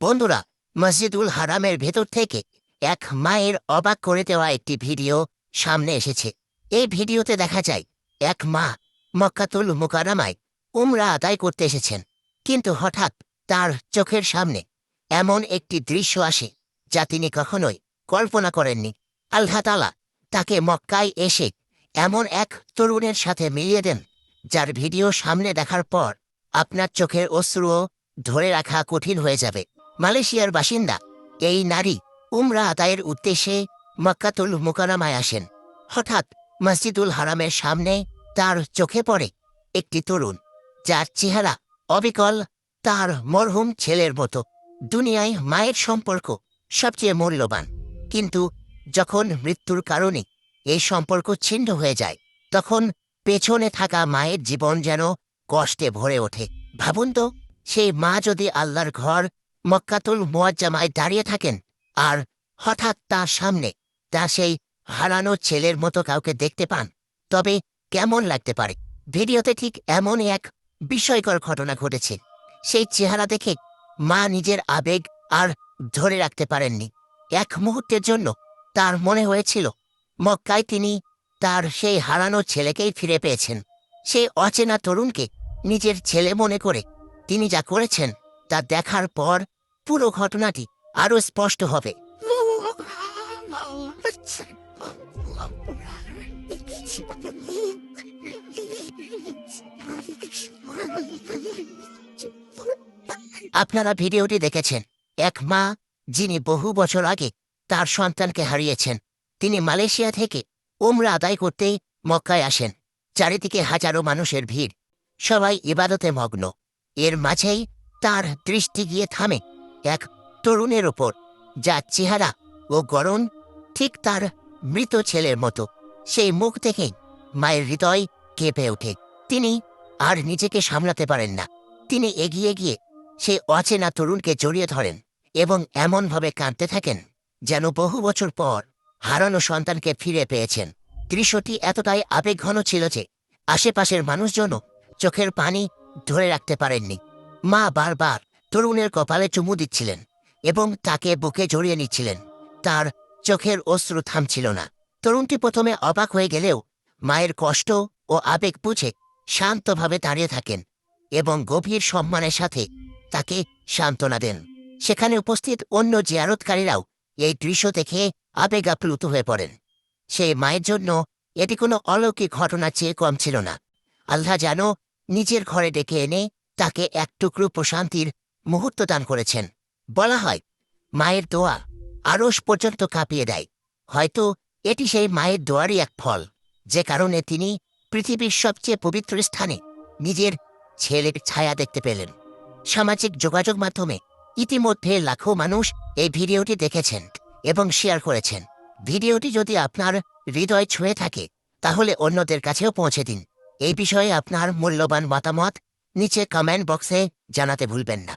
বন্ধুরা, মসজিদুল হারামের ভেতর থেকে এক মায়ের অবাক করে দেওয়া একটি ভিডিও সামনে এসেছে। এই ভিডিওতে দেখা যায়, এক মা মক্কাতুল মুকারামায় উমরা আদায় করতে এসেছেন। কিন্তু হঠাৎ তার চোখের সামনে এমন একটি দৃশ্য আসে, যা তিনি কখনোই কল্পনা করেননি। আল্লাহ তালা তাকে মক্কায় এসে এমন এক তরুণের সাথে মিলিয়ে দেন, যার ভিডিও সামনে দেখার পর আপনার চোখের অশ্রুও ধরে রাখা কঠিন হয়ে যাবে। মালয়েশিয়ার বাসিন্দা এই নারী উমরা আদায়ের উদ্দেশ্যে মক্কাতুল মুকারামায় আসেন। হঠাৎ মসজিদুল হারামের সামনে তার চোখে পড়ে একটি তরুণ, যার চেহারা অবিকল, তার মরহুম ছেলের মতো। দুনিয়ায় মায়ের সম্পর্ক সবচেয়ে মূল্যবান। কিন্তু যখন মৃত্যুর কারণে এই সম্পর্ক ছিন্ন হয়ে যায়, তখন পেছনে থাকা মায়ের জীবন যেন কষ্টে ভরে ওঠে। ভাবুন তো, সেই মা যদি আল্লাহর ঘর মক্কাতুল মোয়াজ্জামায় দাঁড়িয়ে থাকেন আর হঠাৎ তার সামনে তা সেই হারানো ছেলের মতো কাউকে দেখতে পান। তবে কেমন লাগতে পারে? ভিডিওতে ঠিক এমনই এক বিস্ময়কর ঘটনা ঘটেছে। সেই চেহারা দেখে মা নিজের আবেগ আর ধরে রাখতে পারেননি। এক মুহূর্তের জন্য তার মনে হয়েছিল, মক্কায় তিনি তার সেই হারানো ছেলেকেই ফিরে পেয়েছেন। সেই অচেনা তরুণকে নিজের ছেলে মনে করে তিনি যা করেছেন তা দেখার পর পুরো ঘটনাটি আরও স্পষ্ট হবে। আপনারা ভিডিওটি দেখেছেন। এক মা যিনি বহু বছর আগে তার সন্তানকে হারিয়েছেন। তিনি মালয়েশিয়া থেকে ওমরা আদায় করতেই মক্কায় আসেন। চারিদিকে হাজারো মানুষের ভিড়। সবাই ইবাদতে মগ্ন। এর মাঝেই তার দৃষ্টি গিয়ে থামে এক তরুণের ওপর, যার চেহারা ও গরম ঠিক তার মৃত ছেলের মতো। সেই মুখ দেখেই মায়ের হৃদয় কেঁপে ওঠে। তিনি আর নিজেকে সামলাতে পারেন না। তিনি এগিয়ে গিয়ে সেই অচেনা তরুণকে জড়িয়ে ধরেন এবং এমনভাবে কাঁদতে থাকেন যেন বহু বছর পর হারানো সন্তানকে ফিরে পেয়েছেন। দৃশ্যটি এতটাই আবেগঘন ছিল যে আশেপাশের মানুষজনও চোখের পানি ধরে রাখতে পারেননি। মা বারবার তরুণের কপালে চুমু দিচ্ছিলেন এবং তাকে বুকে জড়িয়ে নিচ্ছিলেন। তার চোখের অশ্রু থামছিল না। তরুণটি প্রথমে অবাক হয়ে গেলেও মায়ের কষ্ট ও আবেগ বুঝে শান্তভাবে দাঁড়িয়ে থাকেন এবং গভীর সম্মানের সাথে তাকে সান্ত্বনা দেন। সেখানে উপস্থিত অন্য জিয়ারতকারীরাও এই দৃশ্য দেখে আবেগ আপ্লুত হয়ে পড়েন। সেই মায়ের জন্য এটি কোনো অলৌকিক ঘটনার চেয়ে কম ছিল না। আল্লাহ যেন নিজের ঘরে ডেকে এনে তাকে এক টুকরো প্রশান্তির মুহূর্ত দান করেছেন। বলা হয়, মায়ের দোয়া আরস পর্যন্ত কাঁপিয়ে দেয়। হয়তো এটি সেই মায়ের দোয়ারই এক ফল, যে কারণে তিনি পৃথিবীর সবচেয়ে পবিত্র স্থানে নিজের ছেলের ছায়া দেখতে পেলেন। সামাজিক যোগাযোগ মাধ্যমে ইতিমধ্যে লাখো মানুষ এই ভিডিওটি দেখেছেন এবং শেয়ার করেছেন। ভিডিওটি যদি আপনার হৃদয় ছুঁয়ে থাকে, তাহলে অন্যদের কাছেও পৌঁছে দিন। এই বিষয়ে আপনার মূল্যবান মতামত নিচে কমেন্ট বক্সে জানাতে ভুলবেন না।